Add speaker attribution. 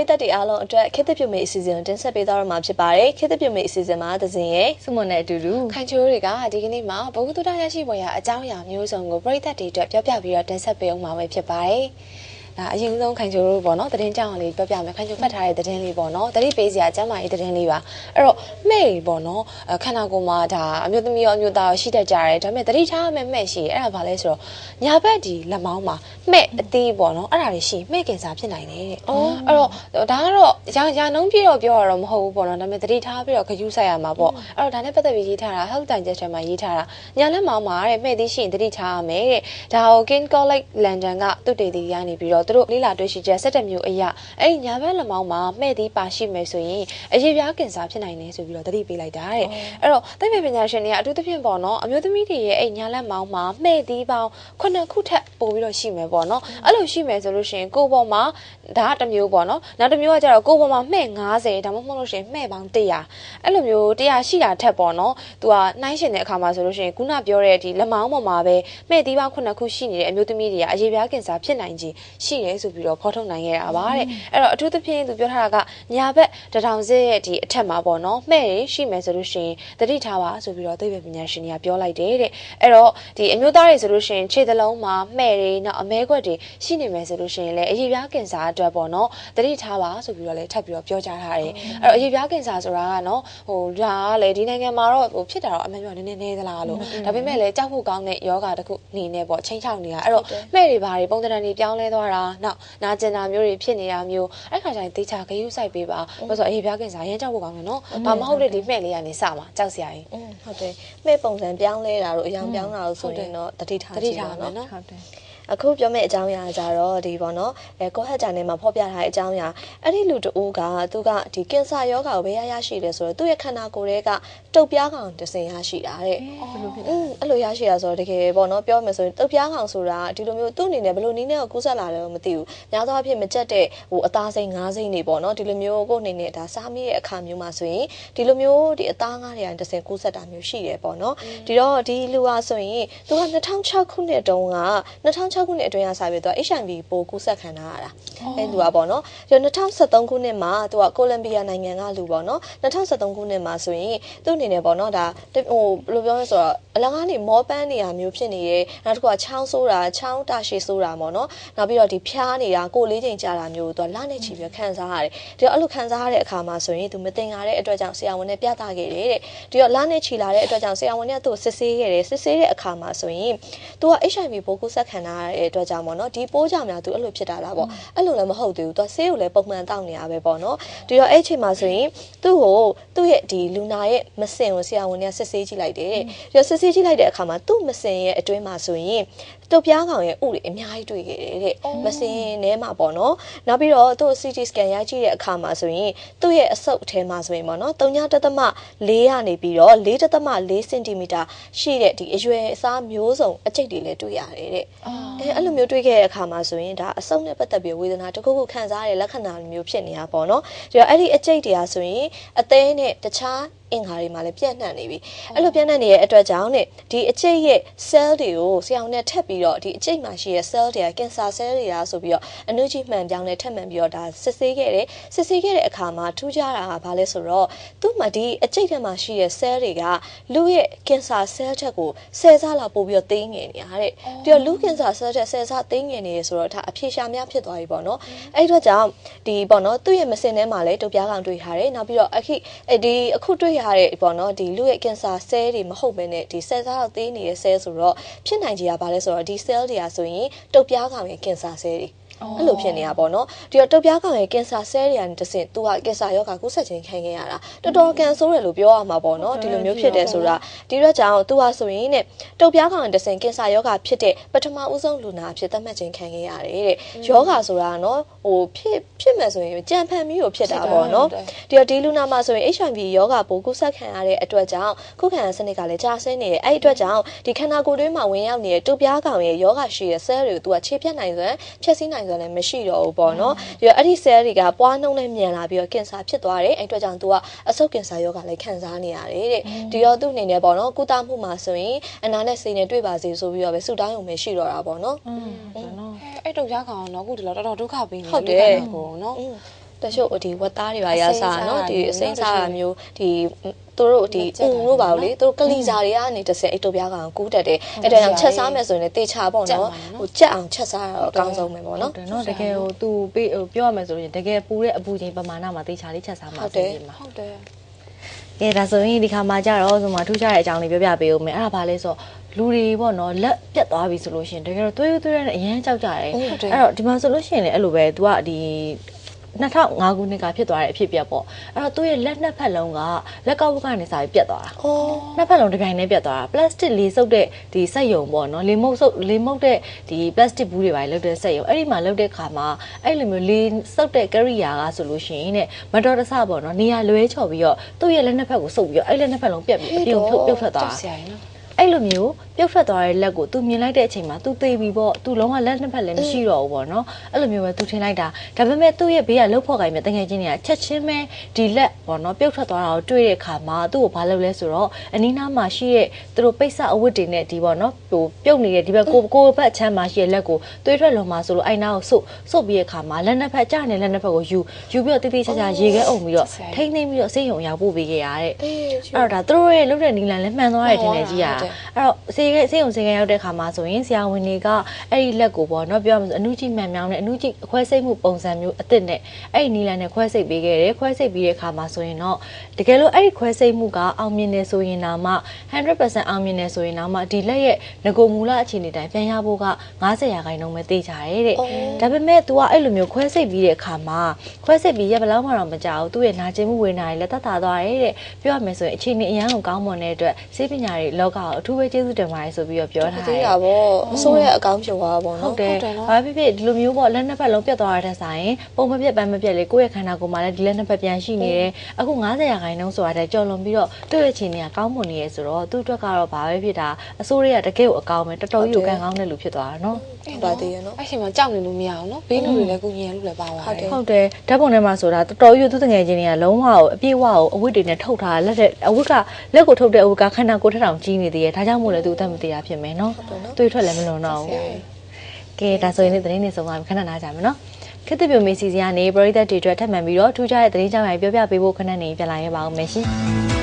Speaker 1: ရိသတ်တွေအားလုံးအတွက်ခေတ်သစ်ပြုမေအစီအစဉ်ကိုတင်ဆက်ပေးသွားရမှာဖြစ်ပါတယ်ခေတ်သစ်ပြုမေအစီအစဉ်မှာသဇင်ရဲ့
Speaker 2: စုမွန်နဲ့အတူတူ
Speaker 3: ခိုင်ချိုးတွေကဒီကနေ့မှာဘုဂတုတရရှိပေါ်ရာအကြောင်းအရာမျိုးစုံကိုပြည်သက်တွေအတွက်ပြောပြပြီးတော့တင်ဆက်ပေးအောင်မှာပဲဖြစ်ပါတယ်။ ဒါအရင်ဆုံးခိုင်ချိုးတို့ပေါ့နော်သတင်းကြောင်းလေးပြောပြမယ်ခိုင်ချိုးဖတ်ထားတဲ့သတင်းလေးပေါ့နော်တတိပေးစရာအကျမ်းမာရေးသတင်းလေးပါအဲ့တော့မဲ့တွေပေါ့နော်ခန္ဓာကိုယ်မှာဒါအမျိုးသမီးရောအမျိုးသားရောရှိတတ်ကြတယ်ဒါပေမဲ့တတိထားမဲ့မဲ့ရှိအဲ့ဒါဘာလဲဆိုတော့ညာဘက်ဒီလက်မောင်းမှာမဲ့အသီးပေါ့နော်အဲ့ဒါတွေရှိမဲ့ကင်ဆာဖြစ်နိုင်တယ်တဲ့အဲ့တော့ဒါကတော့ရာရာနှုန်းပြည့်တော့ပြောရတော့မဟုတ်ဘူးပေါ့နော်ဒါပေမဲ့တတိထားပြီးတော့ခရူးဆိုင်ရမှာပေါ့အဲ့တော့ဒါနဲ့ပတ်သက်ပြီးရေးထားတာ health digest ထဲမှာရေးထားတာညာလက်မောင်းမှာတဲ့မဲ့သီးရှိရင်တတိထားရမယ်တဲ့ဒါကို King College London ကသူတေတီကနေပြီးတော့သူတို့လေးလာတွေ့ရှိချက်17မျိုးအရာအဲ့ဒီညာဘက်လက်မောင်းမှာမဲ့သီးပါရှိမယ်ဆိုရင်အရေးပြားကင်ဆာဖြစ်နိုင်တယ်ဆိုပြီးတော့တတိပေးလိုက်တာတဲ့အဲ့တော့သိပ္ပံပညာရှင်တွေကအထူးသဖြင့်ပေါ့နော်အမျိုးသမီးတွေရဲ့အဲ့ညာလက်မောင်းမှာမဲ့သီးပေါင်း9ခုထပ်ပို့ပြီးတော့ရှိမယ်ပေါ့နော်အဲ့လိုရှိမယ်ဆိုလို့ရှိရင်ကိုယ်ပေါ်မှာဒါကတစ်မျိုးပေါ့နော်နောက်တစ်မျိုးကကျတော့ကိုယ်ပေါ်မှာမှဲ့90ဒါမှမဟုတ်လို့ရှိရင်မှဲ့ပေါင်း100အဲ့လိုမျိုး100ရှိတာထက်ပေါ့နော်သူကနှိုင်းရှင်တဲ့အခါမှာဆိုလို့ရှိရင်ခုနပြောတဲ့ဒီလက်မောင်းပေါ်မှာပဲမှဲ့သီးပေါင်း9ခုရှိနေတဲ့အမျိုးသမီးတွေကအရေးပြားကင်ဆာဖြစ်နိုင်ခြင်းရှိတယ်ဆိုပြီးတော့ဖော်ထုတ်နိုင်ခဲ့တာပါတဲ့အဲ့တော့အထူးသဖြင့်သူပြောထားတာကညာဘက်တထောင်စစ်ရဲ့ဒီအထက်မှာပေါ့နော်မှဲ့တွေရှိမယ်ဆိုလို့ရှိရင်တတိထားပါဆိုပြီးတော့သိပ္ပံပညာရှင်တွေကပြောလိုက်တယ်တဲ့အဲ့တော့ဒီအမျိုးသားတွေဆိုလို့ရှိရင်ခြေသလုံးမှာမှဲ့တွေနောက်အမဲခွက်တွေရှိနေမယ်ဆိုလို့ရှိရင်လည်းအရေးပြားကင်ဆာအတွက်ပေါ့နော်တတိထားပါဆိုပြီးတော့လည်းထပ်ပြီးတော့ပြောကြားထားတယ်အဲ့တော့အရေးပြားကင်ဆာဆိုတာကနော်ဟိုဒါကလည်းဒီနိုင်ငံမှာတော့ဟိုဖြစ်တာတော့အမှန်ပြောနည်းနည်းနည်းသလားလို့ဒါပေမဲ့လည်းကြောက်ဖို့ကောင်းတဲ့ယောဂတစ်ခုအနေနဲ့ပေါ့ချင်းချောက်နေတာအဲ့တော့မှဲ့တွေဘာတွေပုံသဏ္ဍာန်တွေပြောင်းလဲသွားတာနောက်နာကျင်တာမျိုးတွေဖြစ်နေတာမျိုးအဲ့ခါကျရင်တေချာဂရုစိုက်ပေးပါဘာလို့ဆိုအရေးပြားကင်ဆာရမ်းကြောက်ဖို့ကောင်းတယ်နော်ဘာမဟုတ်တဲ့ဒီမှဲ့လေးကနေစမှာကြောက်စရာကြီး
Speaker 1: อืมဟုတ်တယ်မဲ့ပုံစံပြောင်းလဲတာတို့အယောင်ပြောင်းတာတို့ဆိုရင်တော့တတိထား
Speaker 3: တတိထားမယ်နော်
Speaker 2: ဟုတ်တယ်
Speaker 1: အခုပြောမယ့်အကြောင်းအရာကြတော့ဒီပေါ့နော်အဲကိုဟက်ဂျာနယ်မှာဖော်ပြထားတဲ့အကြောင်းအရာအဲ့ဒီလူတဦးကသူကဒီကင်ဆာယောဂါကိုဘယ်ရရရှိလဲဆိုတော့သူ့ရဲ့ခန္ဓာကိုယ်တွေကတုပ်ပြားကောင်တစ်စင်ရရှိတာတဲ့
Speaker 2: ဘယ်လိုဖြစ်လဲ
Speaker 1: อืมအဲ့လိုရရှိတာဆိုတော့တကယ်ပေါ့နော်ပြောမယ်ဆိုရင်တုပ်ပြားကောင်ဆိုတာဒီလိုမျိုးသူ့အနေနဲ့ဘယ်လိုနည်းနဲ့ကိုကူးဆက်လာတယ်မသိဘူးများသောအားဖြင့်မကြက်တဲ့ဟိုအသားစိမ်းငါးစိမ်းတွေပေါ့နော်ဒီလိုမျိုးကိုယ့်အနေနဲ့ဒါစားမိတဲ့အခါမျိုးမှာဆိုရင်ဒီလိုမျိုးဒီအသားငါးတွေကတစ်စင်ကူးဆက်တာမျိုးရှိတယ်ပေါ့နော်ဒီတော့ဒီလူဟာဆိုရင်သူက2006ခုနှစ်တုန်းက2006ခုနှစ်အတွင်းကစပြီးတော့ HIV ပိုးကူးဆက်ခံထားရတာအဲ့လူကပေါ့နော်ဒီ2013ခုနှစ်မှာသူကကိုလံဘီယာနိုင်ငံကလူပေါ့နော်2013ခုနှစ်မှာဆိုရင်သူ့အနေနဲ့ပေါ့နော်ဒါဟိုဘယ်လိုပြောလဲဆိုတော့အလကားနေမောပန်းနေရမျိုးဖြစ်နေတယ်နောက်တစ်ခုကချောင်းဆိုးတာချောင်းတာရှည်ဆိုးတာပေါ့နော်နောက်ပြီးတော့ဒီဖျားနေတာကိုလေးချိန်ကြာတာမျိုးသူကလနဲ့ချီပြီးခံစားရတယ်ဒီတော့အဲ့လိုခံစားရတဲ့အခါမှာဆိုရင်သူမတင်ကြတဲ့အတွက်ကြောင့်ဆရာဝန်နဲ့ပြသခဲ့တယ်တဲ့ဒီတော့လနဲ့ချီလာတဲ့အတွက်ကြောင့်ဆရာဝန်ကသူ့ကိုစစ်ဆေးခဲ့တယ်စစ်ဆေးတဲ့အခါမှာဆိုရင်သူက HIV ပိုးကူးဆက်ခံရတဲ့အတွက်ကြောင့်ပေါ့နော်ဒီပိုးကြောင့်များသူအဲ့လိုဖြစ်တာလားပေါ့အဲ့လိုလည်းမဟုတ်သေးဘူးသူကဆေးကိုလည်းပုံမှန်တောက်နေရပဲပေါ့နော်ဒီတော့အဲ့ချိန်မှာဆိုရင်သူ့ကိုသူ့ရဲ့ဒီလူနာရဲ့မစင်ကိုဆရာဝန်ကစစ်ဆေးကြည့်လိုက်တယ်တဲ့ဒီတော့စစ်ဆေးကြည့်လိုက်တဲ့အခါမှာသူ့မစင်ရဲ့အတွင်းမှာဆိုရင်တုပ်ပြားကောင်ရဲ့ဥတွေအများကြီးတွေ့ခဲ့တယ်တဲ့မစင်ထဲမှာပေါ့နော်နောက်ပြီးတော့သူ့ CT scan ရိုက်ကြည့်တဲ့အခါမှာဆိုရင်သူ့ရဲ့အဆုပ်အထဲမှာဆိုရင်ပေါ့နော်3.4ကနေပြီးတော့4.4 cm ရှိတဲ့ဒီအရွယ်အစားမျိုးစုံအကျိတ်တွေလည်းတွေ့ရတယ်တဲ့အဲအဲ့လိုမျိုးတွေ့ခဲ့တဲ့အခါမှာဆိုရင်ဒါအဆုပ်နဲ့ပတ်သက်ပြီးဝေဒနာတစ်ခုခုခံစားရတဲ့လက္ခဏာမျိုးဖြစ်နေတာပေါ့နော်ဒီတော့အဲ့ဒီအကျိတ်တွေကဆိုရင်အသေးနဲ့တခြား အင်္ဂါတွေမှာလည်းပြန့်နှံ့နေပြီအဲ့လိုပြန့်နှံ့နေတဲ့အတွက်ကြောင့်ねဒီအကျိတ်ရဲ့ cell တွေကိုဆရာဝန်နဲ့ထပ်ပြီးတော့ဒီအကျိတ်မှာရှိတဲ့ cell တွေက cancer cell တွေလားဆိုပြီးတော့အနုကြီးမှန်ပြောင်းနဲ့ထပ်မှန်ပြီးတော့ဒါစစ်ဆေးခဲ့တယ်စစ်ဆေးခဲ့တဲ့အခါမှာထူးခြားတာကဘာလဲဆိုတော့သူ့မှာဒီအကျိတ်ထဲမှာရှိတဲ့ cell တွေကလူရဲ့ cancer cell ထက်ကို10ဆလောက်ပိုပြီးတော့သိငယ်နေတာတဲ့ပြီးတော့လူ cancer cell ထက်10ဆသိငယ်နေရဆိုတော့ဒါအဖြေရှာများဖြစ်သွားပြီပေါ့နော်အဲ့ဒီတော့ကြောင့်ဒီပေါ့နော်သူ့ရဲ့မစင်ထဲမှာလည်းတုပ်ပြားကောင်တွေ့ထားတယ်နောက်ပြီးတော့အခုဒီအခုတွေ့ရတဲ့ပေါ့နော်ဒီလူရဲ့ cancer cell တွေမဟုတ်ဘဲနဲ့ဒီ cell စားတော့သေးနေတဲ့ cell ဆိုတော့ဖြစ်နိုင်ကြရပါလဲဆိုတော့ဒီ cell တွေကဆိုရင်တုပ်ပြားကောင်ရဲ့ cancer cell တွေ အဲ့လိုဖြစ်နေတာပေါ့နော်ဒီတော့တုပ်ပြားကောင်ရဲ့ကင်ဆာဆဲတွေကနေတဆင့်သူကကင်ဆာရောဂါကူးစက်ခြင်းခံခဲ့ရတာတော်တော်ကန်ဆိုးတယ်လို့ပြောရမှာပေါ့နော်ဒီလိုမျိုးဖြစ်တယ်ဆိုတာဒီရက်ကြောင့်သူကဆိုရင်တဲ့တုပ်ပြားကောင်ရဲ့တဆင့်ကင်ဆာရောဂါဖြစ်တဲ့ပထမဦးဆုံးလူနာအဖြစ်သတ်မှတ်ခြင်းခံခဲ့ရတယ်တဲ့ယောဂါဆိုတာနော်ဟိုဖြစ်ဖြစ်မယ်ဆိုရင်ကြံဖန်ပြီးကိုဖြစ်တာပေါ့နော်ဒီတော့ဒီလူနာမှာဆိုရင် HIV ယောဂါပိုးကူးစက်ခံရတဲ့အတွက်ကြောင့်ခုခံစနစ်ကလည်းကြာဆင်းနေတယ်အဲ့ဒီအတွက်ကြောင့်ဒီခန္ဓာကိုယ်တွင်းမှာဝင်ရောက်နေတဲ့တုပ်ပြားကောင်ရဲ့ယောဂါရှိတဲ့ cell တွေကိုသူကခြေပြတ်နိုင်စွမ်းဖျက်ဆီးနိုင်ဆိုတာလည်းမရှိတော့ဘူးပေါ့နော်။ဒီတော့အဲ့ဒီ cell တွေကပွားနှုံးနဲ့မြန်လာပြီးတော့ကင်ဆာဖြစ်သွားတယ်။အဲ့အတွက်ကြောင့်သူကအဆုတ်ကင်ဆာရောဂါလည်းခံစားနေရတယ်တဲ့။ဒီတော့သူ့အနေနဲ့ပေါ့နော်ကုသမှုမှာဆိုရင်အနာနဲ့စိတ်နဲ့တွေ့ပါစေဆိုပြီးတော့ပဲဆုတောင်းရုံပဲရှိတော့တာပေါ့နော်။
Speaker 2: ဟုတ်ပါတော့။
Speaker 3: အဲ့တော့ရကောင်တော့အခုဒီလောက်တော်တော်ဒုက္ခပေးနေ
Speaker 1: တယ်
Speaker 3: ပေါ့နော်။
Speaker 1: တချို့ဒီဝက်သားတွေပါရစားနော်ဒီအ
Speaker 3: စိမ်းစားမျိုး
Speaker 1: ဒီ သူတို့ဒီ
Speaker 3: ကြက်
Speaker 1: အုံ
Speaker 3: တာ
Speaker 1: တို့ပါ
Speaker 3: နော်
Speaker 1: လို့လေသူတို့ကလီစာတွေကနေတစ်ဆက်အိတ်တို့ပြားကောင်ကူးတက်တယ်အဲ့ဒါကြောင့်ချက်စားမယ်ဆိုရင်လည်းတေချာပေါ့
Speaker 3: ကြက်
Speaker 1: နော်
Speaker 3: ပါနော်
Speaker 1: ဟိုကြက်အောင်ချက်စားရတော့အကောင်းဆုံးပဲပေါ့
Speaker 2: ဟုတ်
Speaker 1: နော်
Speaker 2: တယ်နော်တကယ်ဟိုသူပေးဟိုပြောရမယ်ဆိုရင်တကယ်ပူတဲ့အပူချိန်ပမာဏမှာတေချာလေးချက်စားမှာ
Speaker 1: ဟုတ်တယ်
Speaker 2: အဆင်ပြေမှာ
Speaker 3: ဟုတ်တယ်
Speaker 2: ကဲဒါဆိုရင်ဒီခါမှာကြတော့ဆိုမှထူးခြားတဲ့အကြောင်းလေးပြောပြပေးဦးမယ်အဲ့ဒါဘာလဲဆိုတော့လူတွေပေါ့နော်လက်ပြတ်သွားပြီဆိုလို့ရှိရင်တကယ်တော့သွေးသွေးနဲ့အရန်ကြောက်ကြတယ်
Speaker 3: ဟုတ်တယ်
Speaker 2: အဲ့တော့ဒီမှာဆိုလို့ရှိရင်လည်းအဲ့လိုပဲ तू ကဒီ 2005ခုနှစ်ကဖြစ်သွားတဲ့အဖြစ်အပျက်ပေါ့အဲ့တော့သူ့ရဲ့လက်နှစ်ဖက်လုံးကလက်ကောက်ဝတ်ကနေစာပြီးပြတ်သွားတာ
Speaker 1: အော်
Speaker 2: နှစ်ဖက်လုံးတစ်ပြိုင်တည်းပြတ်သွားတာပလတ်စတစ်လေးစုပ်တဲ့ဒီစက်ယုံပေါ့နော်လေမုတ်စုပ်လေမုတ်တဲ့ဒီပလတ်စတစ်ဘူးတွေပါလောက်တဲ့စက်ယုံအဲ့ဒီမှာလောက်တဲ့ခါမှာအဲ့လိုမျိုးလေစုပ်တဲ့ကရိယာကဆိုလို့ရှိရင်တဲ့မတော်တဆပေါ့နော်နေရာလွဲချော်ပြီးတော့သူ့ရဲ့လက်နှစ်ဖက်ကိုစုပ်ပြီးတော့အဲ့လက်နှစ်ဖက်လုံးပြတ်ပြီးအပြုံထုတ်ပြုတ်ထွက်သွား
Speaker 3: ဆ
Speaker 2: တာ
Speaker 3: ရာကြီးနော်
Speaker 2: အဲ့လိုမျိုးပြုတ်ထွက်သွားတဲ့လက်ကိုသူမြင်လိုက်တဲ့အချိန်မှာသူသေပြီပေါ့သူလုံးဝလက်နှစ်ဖက်လည်းမရှိတော့ဘူးပေါ့နော်အဲ့လိုမျိုးပဲသူထင်လိုက်တာဒါပေမဲ့သူ့ရဲ့ဘေးကလှုပ်ဖော်ကိုင်းမဲ့တငယ်ချင်းတွေကချက်ချင်းပဲဒီလက်ပေါ့နော်ပြုတ်ထွက်သွားတာကိုတွေ့တဲ့အခါမှာသူ့ကိုဘာလုပ်လဲဆိုတော့အနီးနားမှာရှိတဲ့သူတို့ပိတ်ဆအဝတ်တွေနဲ့ဒီပေါ့နော်ဟိုပြုတ်နေတဲ့ဒီဘက်ကိုကိုဘက်ချမ်းမှာရှိတဲ့လက်ကိုသွေးထွက်လွန်မှာဆိုလို့အိုင်နာကိုဆုပ်ဆုပ်ပြီးတဲ့အခါမှာလက်နှစ်ဖက်ကြားနေလက်နှစ်ဖက်ကိုယူယူပြီးတော့တိတိကျကျရေခဲအုံပြီးတော့ထိမ့်သိမ့်ပြီးတော့ဆေးရုံရောက်ပို့ပေးခဲ့ရတဲ့
Speaker 1: အဲ့
Speaker 2: တော့ဒါသူတို့ရဲ့လုပ်တဲ့နီလန်လည်းမှန်သွားတယ်တင်နေကြီး
Speaker 3: อ่ะ
Speaker 2: အဲ့တော့စေကစေုံစေကရောက်တဲ့ခါမှာဆိုရင်ဆရာဝန်တွေကအဲ့ဒီလက်ကိုပေါ့နော်ပြောရမယ်ဆိုအနုကြည့်မှန်မြောင်းနဲ့အနုကြည့်ခွဲစိတ်မှုပုံစံမျိုးအစ်စ်နဲ့အဲ့ဒီနီလန်နဲ့ခွဲစိတ်ပေးခဲ့တယ်ခွဲစိတ်ပြီးတဲ့ခါမှာဆိုရင်တော့တကယ်လို့အဲ့ဒီခွဲစိတ်မှုကအောင်မြင်တယ်ဆိုရင်တော့မှ100%အောင်မြင်တယ်ဆိုရင်တော့မှဒီလက်ရဲ့ငကိုမူလအခြေအနေတိုင်းပြန်ရဖို့က90ရာခိုင်နှုန်းပဲတေးကြရဲတဲ့ဒါပေမဲ့ तू ကအဲ့လိုမျိုးခွဲစိတ်ပြီးတဲ့ခါမှာခွဲစိတ်ပြီးရက်ဘယ်လောက်မှတော့မကြောက်ဘူးသူ့ရဲ့နာကျင်မှုဝေဒနာတွေလည်းတက်တာသွားရဲတဲ့ပြောရမယ်ဆိုရင်အခြေအနေအရန်ကိုကောင်းမွန်တဲ့အတွက်စေပညာတွေလောကကိုအထူးပဲကျေးဇူးတင်ပါတယ်ဆိုပြီးတော့ပြောထားတ
Speaker 1: သေး
Speaker 2: ယ်
Speaker 1: တာပေါ့အစိုးရအကောင်းဖြုံသွားတာပေါ့
Speaker 2: ဟုတ်
Speaker 1: နော်
Speaker 2: တယ်
Speaker 3: ဟုတ်တယ်နော်
Speaker 2: ဘာဖြစ်ဖြစ်ဒီလိုမျိုးပေါ့လက်နှစ်ဖက်လုံးပြတ်သွားတဲ့ဆိုင်ပုံမပြတ်ပန်းမပြတ်လေကိုယ့်ရဲ့ခန္ဓာကိုယ်မှာလည်းဒီလက်နှစ်ဖက်ပြန်ရှိနေတယ်အခု90ရာခိုင်နှုန်းဆိုတာတည်းကြော်လွန်ပြီးတော့သူ့ရဲ့အခြေအနေကကောင်းမွန်နေရဲဆိုတော့သူ့အတွက်ကတော့ဘာပဲဖြစ်တာအစိုးရကတကယ်ကိုအကောင်းပဲတော်တော်ကြီးကိုကံကောင်းတဲ့လူဖြစ်သွားတာနော်
Speaker 1: ဟုတ်ပါသေးရဲ့နော်
Speaker 3: အဲ့ချိန်မှာကြောက်နေလို့မရအောင်နော်ဘေးလူတွေလည်းကိုညင်လို့လည်းပါသွားတယ်
Speaker 2: ဟုတ်တယ်ဓာတ်ပုံထဲမှာဆိုတာတော်တော်ကြီးသူတငယ်ချင်းတွေကလုံးဝကိုအပြည့်အဝကိုအဝတ်တွေနဲ့ထုတ်ထားလက်တဲ့အဝတ်ကလက်ကိုထုတ်တဲ့အဝတ်ကခန္ဓာကိုယ်ထက်တောင်ကြီးနေသေးတယ်ဒါကြောင့်မို့လဲသူအသက်မသေးတာဖြစ်မယ်နော်တွေးထွက်လည်းမလွန်တော့ဘူးကဲဒါဆိုရင်လည်းသတင်းတွေစုံသွားပြီခဏနားကြမယ်နော်ခေတ္တပြိုမေစီစီကနေပရိသတ်တွေအတွက်ထပ်မံပြီးတော့ထူးခြားတဲ့သတင်းကြောင်းရိုင်းပြောပြပေးဖို့ခဏနေပြန်လာရပါဦးမယ်ရှင်